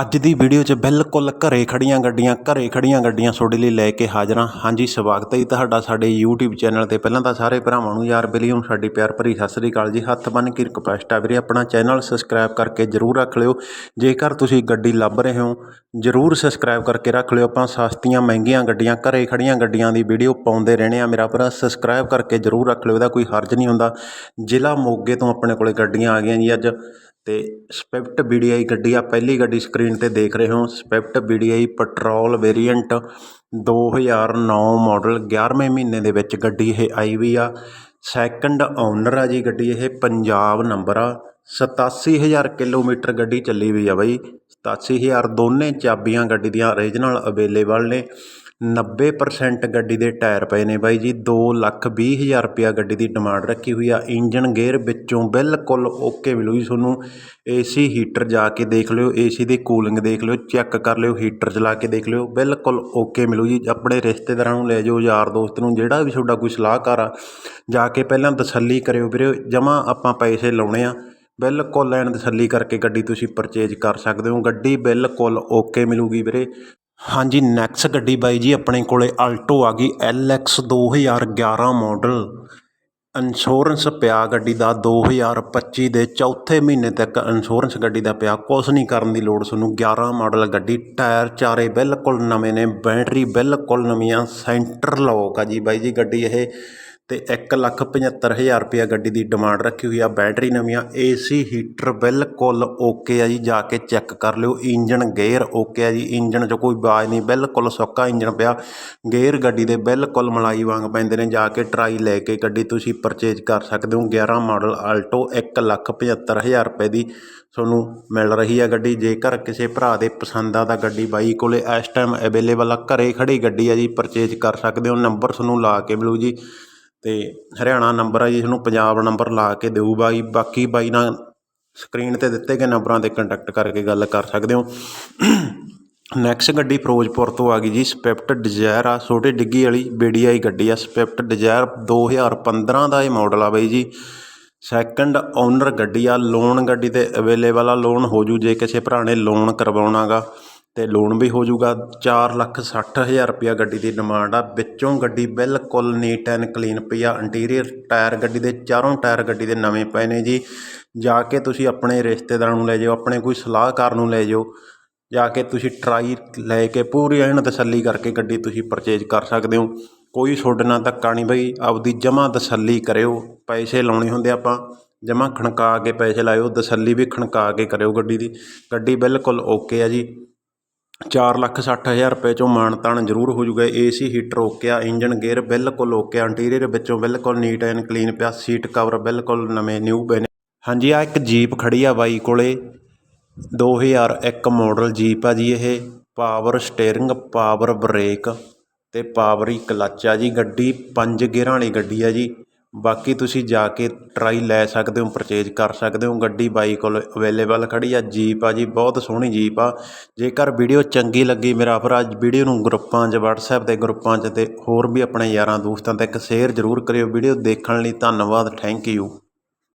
ਅੱਜ ਦੀ ਵੀਡੀਓ 'ਚ ਬਿਲਕੁਲ ਘਰੇ ਖੜੀਆਂ ਗੱਡੀਆਂ, ਘਰੇ ਖੜੀਆਂ ਗੱਡੀਆਂ ਤੁਹਾਡੇ ਲਈ ਲੈ ਕੇ ਹਾਜ਼ਰ ਹਾਂ। ਹਾਂਜੀ, ਸਵਾਗਤ ਹੈ ਜੀ ਤੁਹਾਡਾ ਸਾਡੇ YouTube ਚੈਨਲ ਤੇ। ਪਹਿਲਾਂ ਤਾਂ ਸਾਰੇ ਭਰਾਵਾਂ ਨੂੰ ਯਾਰ ਬੇਲੀ ਨੂੰ ਸਾਡੀ ਪਿਆਰ ਭਰੀ ਸਤਿ ਸ੍ਰੀ ਅਕਾਲ ਜੀ। ਹੱਥ ਬੰਨ ਕੇ ਰਿਕਵੈਸਟ ਆ ਵੀਰੇ, ਆਪਣਾ ਚੈਨਲ ਸਬਸਕ੍ਰਾਈਬ ਕਰਕੇ ਜਰੂਰ ਰੱਖ ਲਿਓ। ਜੇਕਰ ਤੁਸੀਂ ਗੱਡੀ ਲੱਭ ਰਹੇ ਹੋ, ਜਰੂਰ ਸਬਸਕ੍ਰਾਈਬ ਕਰਕੇ ਰੱਖ ਲਿਓ। ਆਪਾਂ ਸਸਤੀਆਂ ਮਹਿੰਗੀਆਂ ਗੱਡੀਆਂ, ਘਰੇ ਖੜੀਆਂ ਗੱਡੀਆਂ ਦੀ ਵੀਡੀਓ ਪਾਉਂਦੇ ਰਹਿਣੇ ਆ ਮੇਰਾ ਭਰਾ ਸਬਸਕ੍ਰਾਈਬ ਕਰਕੇ ਜਰੂਰ ਰੱਖ ਲਿਓ, ਇਹਦਾ ਕੋਈ ਹਰਜ ਨਹੀਂ ਹੁੰਦਾ। ਜ਼ਿਲ੍ਹਾ ਮੋਗੇ ਤੋਂ ਆਪਣੇ ਕੋਲੇ ਗੱਡੀਆਂ ਆ ਗਈਆਂ ਜੀ ਅੱਜ। ਤੇ ਸਵਿਫਟ ਆਈ ਗੱਡੀ ਆ, ਪਹਿਲੀ ਗੱਡੀ ਸਕਰੀਨ ਤੇ ਦੇਖ ਰਹੇ ਹੋ। ਸਵਿਫਟ ਆਈ ਪੈਟਰੋਲ ਵੇਰੀਐਂਟ 2009 ਮਾਡਲ 11ਵੇਂ ਮਹੀਨੇ ਦੇ ਵਿੱਚ ਗੱਡੀ ਇਹ ਆਈ ਵੀ ਆ। ਸੈਕਿੰਡ ਓਨਰ ਆ ਜੀ ਗੱਡੀ ਇਹ, ਪੰਜਾਬ ਨੰਬਰ ਆ। ਸਤਾਸੀ ਹਜ਼ਾਰ ਕਿਲੋਮੀਟਰ ਗੱਡੀ ਚੱਲੀ ਵੀ ਆ ਬਾਈ। ਸਤਾਸੀ ਹਜ਼ਾਰ ਦੋਨੇ ਚਾਬੀਆਂ ਗੱਡੀ ਦੀਆਂ ਓਰੀਜਨਲ ਅਵੇਲੇਬਲ ਨੇ। 90% ਗੱਡੀ ਦੇ ਟਾਇਰ ਪਏ ਨੇ ਬਾਈ ਜੀ। ਦੋ ਲੱਖ ਵੀਹ ਹਜ਼ਾਰ ਰੁਪਇਆ ਗੱਡੀ ਦੀ ਡਿਮਾਂਡ ਰੱਖੀ ਹੋਈ ਆ। ਇੰਜਨ ਗੇਅਰ ਵਿੱਚੋਂ ਬਿਲਕੁਲ ਓਕੇ ਮਿਲੂ ਜੀ ਤੁਹਾਨੂੰ। ਏਸੀ ਹੀਟਰ ਜਾ ਕੇ ਦੇਖ ਲਿਓ। ਏਸੀ ਦੀ ਕੂਲਿੰਗ ਦੇਖ ਲਿਓ। ਚੈੱਕ ਕਰ ਲਿਓ। ਹੀਟਰ ਚਲਾ ਕੇ ਦੇਖ ਲਿਓ। ਬਿਲਕੁਲ ਓਕੇ ਮਿਲੂ ਜੀ। ਆਪਣੇ ਰਿਸ਼ਤੇਦਾਰਾਂ ਨੂੰ ਲੈ ਜਾਓ, ਯਾਰ ਦੋਸਤ ਨੂੰ, ਜਿਹੜਾ ਵੀ ਤੁਹਾਡਾ ਕੋਈ ਸਲਾਹਕਾਰ ਆ, ਜਾ ਕੇ ਪਹਿਲਾਂ ਤਸੱਲੀ ਕਰਿਓ ਵੀਰੇ। ਜਮਾਂ ਆਪਾਂ ਪੈਸੇ ਲਾਉਣੇ ਆ। ਬਿਲਕੁਲ ਐਨ ਤਸੱਲੀ ਕਰਕੇ ਗੱਡੀ ਤੁਸੀਂ ਪਰਚੇਜ ਕਰ ਸਕਦੇ ਹੋ। ਗੱਡੀ ਬਿਲਕੁਲ ਓਕੇ ਮਿਲੂਗੀ ਵੀਰੇ। ਹਾਂਜੀ ਨੈਕਸ ਗੱਡੀ ਬਾਈ ਜੀ ਆਪਣੇ ਕੋਲੇ ਆਲਟੋ ਆ ਗਈ ਐੱਲ ਐਕਸ ਦੋ ਹਜ਼ਾਰ 2011 ਮਾਡਲ ਇੰਸ਼ੋਰੈਂਸ ਪਿਆ ਗੱਡੀ ਦਾ 2025 ਦੇ ਚੌਥੇ ਮਹੀਨੇ ਤੱਕ ਇੰਸ਼ੋਰੈਂਸ ਗੱਡੀ ਦਾ ਪਿਆ। ਕੁਛ ਨਹੀਂ ਕਰਨ ਦੀ ਲੋੜ ਤੁਹਾਨੂੰ 11 ਮਾਡਲ ਗੱਡੀ, ਟਾਇਰ ਚਾਰੇ ਬਿਲਕੁਲ ਨਵੇਂ ਨੇ ਬੈਟਰੀ ਬਿਲਕੁਲ ਨਵੀਆਂ ਸੈਂਟਰ ਲੌਕ ਆ ਜੀ ਬਾਈ ਜੀ ਗੱਡੀ ਇਹ। ਅਤੇ ਇੱਕ ਲੱਖ ਪੰਝੱਤਰ ਹਜ਼ਾਰ ਰੁਪਇਆ ਗੱਡੀ ਦੀ ਡਿਮਾਂਡ ਰੱਖੀ ਹੋਈ ਆ। ਬੈਟਰੀ ਨਵੀਂ ਆ ਏ ਸੀ ਹੀਟਰ ਬਿਲਕੁਲ ਓਕੇ ਆ ਜੀ, ਜਾ ਕੇ ਚੈੱਕ ਕਰ ਲਿਓ। ਇੰਜਣ ਗੇਅਰ ਓਕੇ ਆ ਜੀ। ਇੰਜਣ 'ਚ ਕੋਈ ਆਵਾਜ਼ ਨਹੀਂ, ਬਿਲਕੁਲ ਸੁੱਕਾ ਇੰਜਣ ਪਿਆ। ਗੇਅਰ ਗੱਡੀ ਦੇ ਬਿਲਕੁਲ ਮਲਾਈ ਵਾਂਗ ਪੈਂਦੇ ਨੇ, ਜਾ ਕੇ ਟਰਾਈ ਲੈ ਕੇ ਗੱਡੀ ਤੁਸੀਂ ਪਰਚੇਜ ਕਰ ਸਕਦੇ ਹੋ। 11 ਮਾਡਲ ਆਲਟੋ ਇੱਕ ਲੱਖ ਪਝੱਤਰ ਹਜ਼ਾਰ ਰੁਪਏ ਦੀ ਤੁਹਾਨੂੰ ਮਿਲ ਰਹੀ ਆ ਗੱਡੀ। ਜੇਕਰ ਕਿਸੇ ਭਰਾ ਦੇ ਪਸੰਦ ਆ ਤਾਂ ਗੱਡੀ ਬਾਈ ਕੋਲੇ ਇਸ ਟਾਈਮ ਅਵੇਲੇਬਲ ਆ। ਘਰੇ ਖੜੀ ਗੱਡੀ ਆ ਜੀ ਪਰਚੇਜ ਕਰ ਸਕਦੇ ਹੋ। ਨੰਬਰ ਤੁਹਾਨੂੰ ਲਾ ਕੇ ਮਿਲੂ ਜੀ। ਅਤੇ ਹਰਿਆਣਾ ਨੰਬਰ ਆ ਜੀ ਤੁਹਾਨੂੰ ਪੰਜਾਬ ਨੰਬਰ ਲਾ ਕੇ ਦੇਊ ਬਾਈ। ਬਾਕੀ ਬਾਈ ਨਾਲ ਸਕਰੀਨ ਤੇ ਦਿੱਤੇ ਗਏ ਨੰਬਰਾਂ ਤੇ ਕੰਟੈਕਟ ਕਰਕੇ ਗੱਲ ਕਰ ਸਕਦੇ ਹੋ। ਨੈਕਸਟ ਗੱਡੀ ਫਿਰੋਜ਼ਪੁਰ ਤੋਂ ਆ ਗਈ ਜੀ ਸਪਿਫਟ ਡਿਜ਼ਾਇਰ ਆ। ਛੋਟੀ ਡਿੱਗੀ ਵਾਲੀ BDI ਗੱਡੀ ਆ। ਸਪਿਫਟ ਡਿਜ਼ਾਇਰ 2015 ਦਾ ਇਹ ਮਾਡਲ ਆ ਬਾਈ ਜੀ। ਸੈਕੰਡ ਓਨਰ ਗੱਡੀ ਆ। ਲੋਨ ਗੱਡੀ ਤੇ ਅਵੇਲੇਬਲ ਆ। ਲੋਨ ਹੋ ਜੂ ਜੇ ਕਿਸੇ ਭਰਾ ਨੇ ਲੋਨ ਕਰਵਾਉਣਾਗਾ ਅਤੇ ਲੋਨ ਵੀ ਹੋ ਜਾਊਗਾ ਚਾਰ ਲੱਖ ਸੱਠ ਹਜ਼ਾਰ ਰੁਪਇਆ ਗੱਡੀ ਦੀ ਡਿਮਾਂਡ ਆ। ਵਿੱਚੋਂ ਗੱਡੀ ਬਿਲਕੁਲ ਨੀਟ ਐਂਡ ਕਲੀਨ ਪਈ ਆ। ਇੰਟੀਰੀਅਰ ਟਾਇਰ ਗੱਡੀ ਦੇ ਚਾਰੋਂ ਟਾਇਰ ਗੱਡੀ ਦੇ ਨਵੇਂ ਪਏ ਨੇ ਜੀ। ਜਾ ਕੇ ਤੁਸੀਂ ਆਪਣੇ ਰਿਸ਼ਤੇਦਾਰਾਂ ਨੂੰ ਲੈ ਜਾਓ, ਆਪਣੇ ਕੋਈ ਸਲਾਹਕਾਰ ਨੂੰ ਲੈ ਜਾਓ। ਜਾ ਕੇ ਤੁਸੀਂ ਟਰਾਈ ਲੈ ਕੇ ਪੂਰੀ ਐਨ ਤਸੱਲੀ ਕਰਕੇ ਗੱਡੀ ਤੁਸੀਂ ਪਰਚੇਜ ਕਰ ਸਕਦੇ ਹੋ। ਕੋਈ ਤੁਹਾਡੇ ਨਾਲ ਧੱਕਾ ਨਹੀਂ ਬਈ, ਆਪਦੀ ਜਮ੍ਹਾਂ ਤਸੱਲੀ ਕਰਿਓ। ਪੈਸੇ ਲਾਉਣੇ ਹੁੰਦੇ ਆਪਾਂ ਜਮ੍ਹਾਂ ਖਣਕਾ ਕੇ ਪੈਸੇ ਲਾਇਓ, ਤਸੱਲੀ ਵੀ ਖਣਕਾ ਕੇ ਕਰਿਓ ਗੱਡੀ ਦੀ। ਗੱਡੀ ਬਿਲਕੁਲ ਓਕੇ ਆ ਜੀ। ਚਾਰ ਲੱਖ ਸੱਠ ਹਜ਼ਾਰ ਰੁਪਏ ਚੋਂ ਮਾਣ ਤਾਣ ਜ਼ਰੂਰ ਹੋ ਜੂਗਾ। ਸੀ ਹੀਟਰ ਓਕੇ ਆ ਇੰਜਨ ਗੇਅਰ ਬਿਲਕੁਲ ਓਕੇ ਆ ਇੰਟੀਰੀਅਰ ਵਿੱਚੋਂ ਬਿਲਕੁਲ ਨੀਟ ਐਂਡ ਕਲੀਨ ਪਿਆ, ਸੀਟ ਕਵਰ ਬਿਲਕੁਲ ਨਵੇਂ ਨਿਊ ਪਏ ਨੇ ਹਾਂਜੀ ਆ ਇੱਕ ਜੀਪ ਖੜੀ ਆ ਬਾਈ ਕੋਲੇ। 2001 ਮਾਡਲ ਜੀਪ ਆ ਜੀ ਇਹ। ਪਾਵਰ ਸਟੀਅਰਿੰਗ, ਪਾਵਰ ਬ੍ਰੇਕ ਤੇ ਪਾਵਰੀ ਹੀ ਕਲੱਚ ਆ ਜੀ। ਗੱਡੀ, ਪੰਜ ਗੇਅਰਾਂ ਵਾਲੀ ਗੱਡੀ ਆ ਜੀ। ਬਾਕੀ ਤੁਸੀਂ ਜਾ ਕੇ ਟਰਾਈ ਲੈ ਸਕਦੇ ਹੋ ਪਰਚੇਜ ਕਰ ਸਕਦੇ ਹੋ। ਗੱਡੀ ਬਾਈ ਕੋਲ ਅਵੇਲੇਬਲ ਖੜ੍ਹੀ ਆ ਜੀਪ ਆ ਜੀ, ਬਹੁਤ ਸੋਹਣੀ ਜੀਪ ਆ। ਜੇਕਰ ਵੀਡੀਓ ਚੰਗੀ ਲੱਗੀ ਮੇਰਾ ਭਰਾ ਵੀਡੀਓ ਨੂੰ ਗਰੁੱਪਾਂ 'ਚ ਵਟਸਐਪ ਦੇ ਗਰੁੱਪਾਂ 'ਚ ਅਤੇ ਹੋਰ ਵੀ ਆਪਣੇ ਯਾਰਾਂ ਦੋਸਤਾਂ ਤੱਕ ਸ਼ੇਅਰ ਜ਼ਰੂਰ ਕਰਿਓ। ਵੀਡੀਓ ਦੇਖਣ ਲਈ ਧੰਨਵਾਦ ਥੈਂਕ ਯੂ